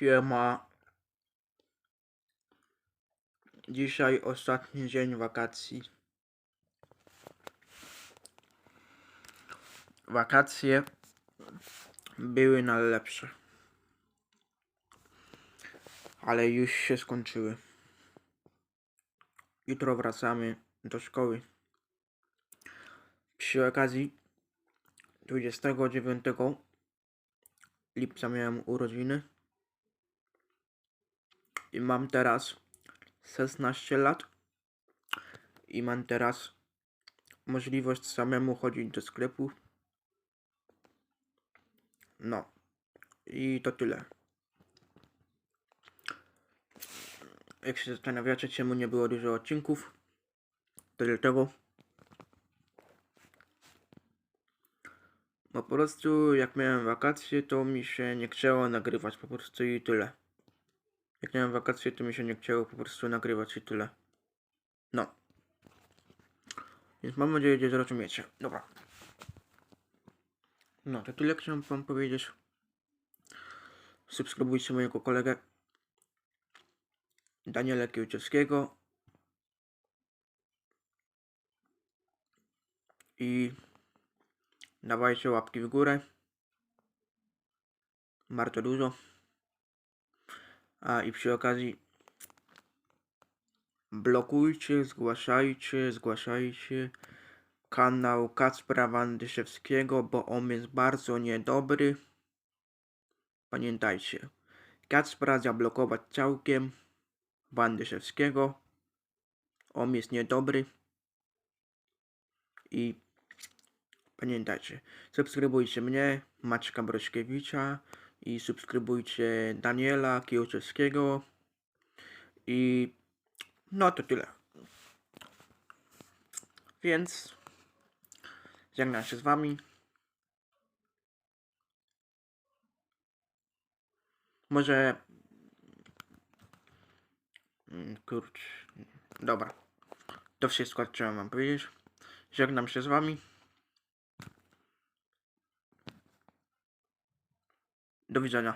Siema. Dzisiaj ostatni dzień wakacji. Wakacje były najlepsze. Ale już się skończyły. Jutro wracamy do szkoły. Przy okazji 29 lipca miałem urodziny. I mam teraz 16 lat. I mam teraz możliwość samemu chodzić do sklepu. No. I to tyle. Jak się zastanawiacie, czemu nie było dużo odcinków, to dlatego, bo po prostu jak miałem wakacje, to mi się nie chciało nagrywać po prostu i tyle. Jak miałem wakacje, to mi się nie chciało po prostu nagrywać i tyle. No. Więc mam nadzieję, że zrozumiecie. Dobra. No, to tyle chciałem wam powiedzieć. Subskrybujcie mojego kolegę Daniela Kiełczewskiego. I dawajcie łapki w górę. Bardzo dużo. A i przy okazji blokujcie, zgłaszajcie, zgłaszajcie kanał Kacpra Wandyszewskiego, bo on jest bardzo niedobry. Pamiętajcie, Kacpra zablokować całkiem Wandyszewskiego. On jest niedobry. I pamiętajcie, subskrybujcie mnie, Maćka Brośkiewicza i subskrybujcie Daniela Kiełczewskiego. I no to tyle. Więc żegnam się z wami. Może. Mm, Kurcz. Dobra. To wszystko, co wam powiedzieć. Żegnam się z wami. Do widzenia.